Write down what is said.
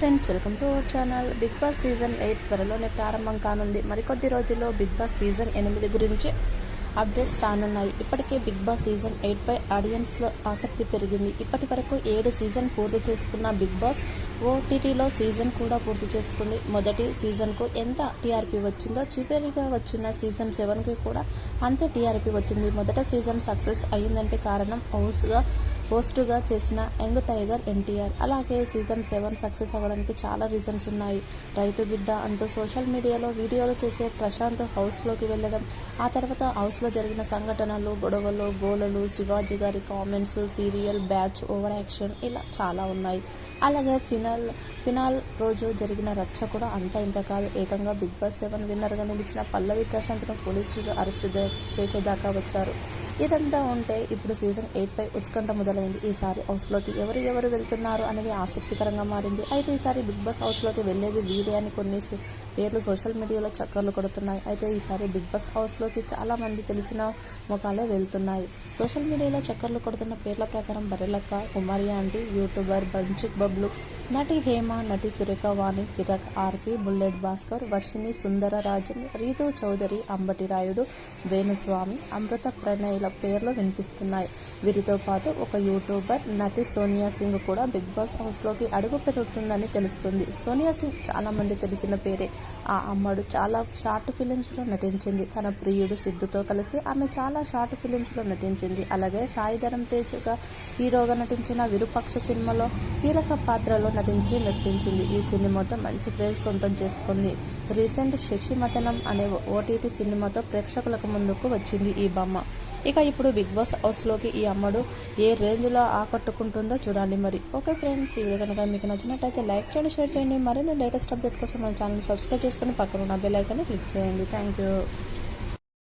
Friends welcome to our channel big boss season eight త్వరలోనే ప్రారంభం కానుంది. మరికొద్ది రోజుల్లో బిగ్ బాస్ సీజన్ ఎనిమిది గురించి అప్డేట్స్ రానున్నాయి. ఇప్పటికే బిగ్ బాస్ సీజన్ ఎయిట్పై ఆడియన్స్లో ఆసక్తి పెరిగింది. ఇప్పటి వరకు ఏడు సీజన్ పూర్తి చేసుకున్న బిగ్ బాస్ ఓటీటీలో సీజన్ కూడా పూర్తి చేసుకుంది. మొదటి సీజన్కు ఎంత టీఆర్పీ వచ్చిందో చివరిగా వచ్చిన సీజన్ సెవెన్కి కూడా అంతే టీఆర్పీ వచ్చింది. మొదట సీజన్ సక్సెస్ అయ్యిందంటే కారణం హౌస్గా హోస్టుగా చేసిన యంగ్ టైగర్ ఎన్టీఆర్. అలాగే సీజన్ సెవెన్ సక్సెస్ అవ్వడానికి చాలా రీజన్స్ ఉన్నాయి. రైతు బిడ్డ అంటూ సోషల్ మీడియాలో వీడియోలు చేసే ప్రశాంత్ హౌస్లోకి వెళ్ళడం ఆ తర్వాత హౌస్లో జరిగిన సంఘటనలు గొడవలు గోలలు శివాజీ గారి comments serial batch over action ఇలా చాలా ఉన్నాయి. అలాగే ఫినాల్ ఫినాల్ రోజు జరిగిన రచ్చ కూడా అంతా ఇంత కాదు. ఏకంగా బిగ్ బాస్ సెవెన్ విన్నర్గా నిలిచిన పల్లవి ప్రశాంత్ను పోలీసులు అరెస్ట్ చేసేదాకా వచ్చారు. ఇదంతా ఉంటే ఇప్పుడు సీజన్ ఎయిట్పై ఉత్కంఠ మొదలైంది. ఈసారి హౌస్లోకి ఎవరు ఎవరు వెళ్తున్నారు అనేది ఆసక్తికరంగా మారింది. అయితే ఈసారి బిగ్ బాస్ హౌస్లోకి వెళ్ళేది వీరే అని కొన్ని పేర్లు సోషల్ మీడియాలో చక్కర్లు కొడుతున్నాయి. అయితే ఈసారి బిగ్ బాస్ హౌస్లోకి చాలామంది తెలిసిన ముఖాలే వెళ్తున్నాయి. సోషల్ మీడియాలో చక్కర్లు కొడుతున్న పేర్ల ప్రకారం బర్రెలక్క కుమారి ఆంటీ యూట్యూబర్ బంచిక్ బబ్లు నటి హేమ నటి సురేఖ వాణి కిరక్ ఆర్పి బుల్లెట్ భాస్కర్ వర్షిణి సుందర రాజన్ రీతు చౌదరి అంబటి రాయుడు వేణుస్వామి అమృత ప్రణయ్ల పేర్లు వినిపిస్తున్నాయి. వీరితో పాటు ఒక యూట్యూబర్ నటి సోనియా సింగ్ కూడా బిగ్ బాస్ హౌస్లోకి అడుగు పెరుగుతుందని తెలుస్తుంది. సోనియా సింగ్ చాలామంది తెలిసిన పేరే. ఆ అమ్మడు చాలా షార్ట్ ఫిలిమ్స్లో నటించింది. తన ప్రియుడు సిద్ధుతో కలిసి ఆమె చాలా షార్ట్ ఫిలిమ్స్లో నటించింది. అలాగే సాయిధరం తేజ్గా హీరోగా నటించిన విరుపక్ష సినిమాలో కీలక పాత్రలో నటించి మెప్పించింది. ఈ సినిమాతో మంచి ప్రేజ్ సొంతం చేసుకుంది. రీసెంట్ శశిమతనం అనే ఓటీటీ సినిమాతో ప్రేక్షకులకు ముందుకు వచ్చింది ఈ బొమ్మ. ఇక ఇప్పుడు బిగ్ బాస్ హౌస్లోకి ఈ అమ్మడు ఏ రేంజ్లో ఆకట్టుకుంటుందో చూడాలి మరి. ఓకే ఫ్రెండ్స్ ఈ వీడియో కనుక మీకు నచ్చినట్టయితే లైక్ చేయండి షేర్ చేయండి. మరిన్ని లేటెస్ట్ అప్డేట్ కోసం మన ఛానల్ సబ్స్క్రైబ్ చేసుకొని పక్కన ఉన్న బెల్ ఐకాన్ని క్లిక్ చేయండి. Thank you.